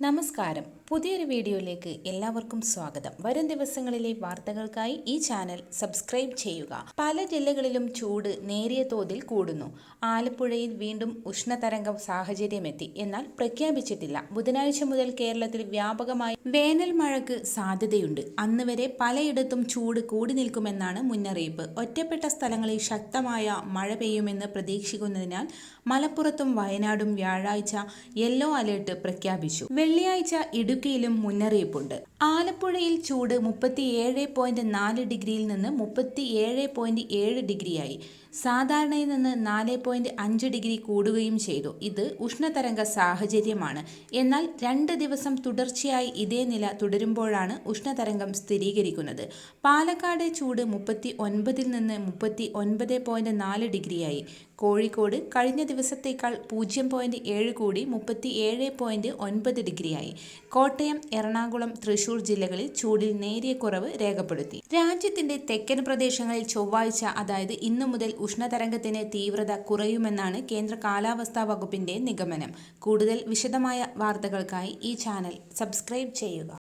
നമസ്കാരം. പുതിയൊരു വീഡിയോയിലേക്ക് എല്ലാവർക്കും സ്വാഗതം. വരും ദിവസങ്ങളിലെ വാർത്തകൾക്കായി ഈ ചാനൽ സബ്സ്ക്രൈബ് ചെയ്യുക. പല ജില്ലകളിലും ചൂട് നേരിയ തോതിൽ കൂടുന്നു. ആലപ്പുഴയിൽ വീണ്ടും ഉഷ്ണതരംഗം സാഹചര്യമെത്തി. എന്നാൽ പ്രഖ്യാപിച്ചിട്ടില്ല. ബുധനാഴ്ച മുതൽ കേരളത്തിൽ വ്യാപകമായി വേനൽ മഴയ്ക്ക് സാധ്യതയുണ്ട്. അന്ന് വരെ പലയിടത്തും ചൂട് കൂടി നിൽക്കുമെന്നാണ് മുന്നറിയിപ്പ്. ഒറ്റപ്പെട്ട സ്ഥലങ്ങളിൽ ശക്തമായ മഴ പെയ്യുമെന്ന് പ്രതീക്ഷിക്കുന്നതിനാൽ മലപ്പുറത്തും വയനാടും വ്യാഴാഴ്ച യെല്ലോ അലേർട്ട് പ്രഖ്യാപിച്ചു. വെള്ളിയാഴ്ച ഇടുക്കിയിലും മുന്നറിയിപ്പുണ്ട്. ആലപ്പുഴയിൽ ചൂട് മുപ്പത്തിയേഴ് പോയിന്റ് നാല് ഡിഗ്രിയിൽ നിന്ന് മുപ്പത്തിയേഴ് പോയിന്റ് ഏഴ് ഡിഗ്രിയായി. സാധാരണയിൽ നിന്ന് നാല് പോയിന്റ് അഞ്ച് ഡിഗ്രി കൂടുകയും ചെയ്തു. ഇത് ഉഷ്ണതരംഗ സാഹചര്യമാണ്. എന്നാൽ രണ്ട് ദിവസം തുടർച്ചയായി ഇതേ നില തുടരുമ്പോഴാണ് ഉഷ്ണതരംഗം സ്ഥിരീകരിക്കുന്നത്. പാലക്കാട് ചൂട് മുപ്പത്തി ഒൻപതിൽ നിന്ന് മുപ്പത്തി ഒൻപത് പോയിന്റ് നാല് ഡിഗ്രിയായി. കോഴിക്കോട് കഴിഞ്ഞ ദിവസത്തേക്കാൾ പൂജ്യം പോയിന്റ് ഏഴ് കൂടി മുപ്പത്തി ഏഴ് പോയിന്റ് ഒൻപത് ഡിഗ്രിയായി. കോട്ടയം എറണാകുളം തൃശൂർ ജില്ലകളിൽ ചൂടിൽ നേരിയ കുറവ് രേഖപ്പെടുത്തി. രാജ്യത്തിന്റെ തെക്കൻ പ്രദേശങ്ങളിൽ ചൊവ്വാഴ്ച അതായത് ഇന്നു മുതൽ ഉഷ്ണതരംഗത്തിന് തീവ്രത കുറയുമെന്നാണ് കേന്ദ്ര കാലാവസ്ഥാ വകുപ്പിന്റെ നിഗമനം. കൂടുതൽ വിശദമായ വാർത്തകൾക്കായി ഈ ചാനൽ സബ്സ്ക്രൈബ് ചെയ്യുക.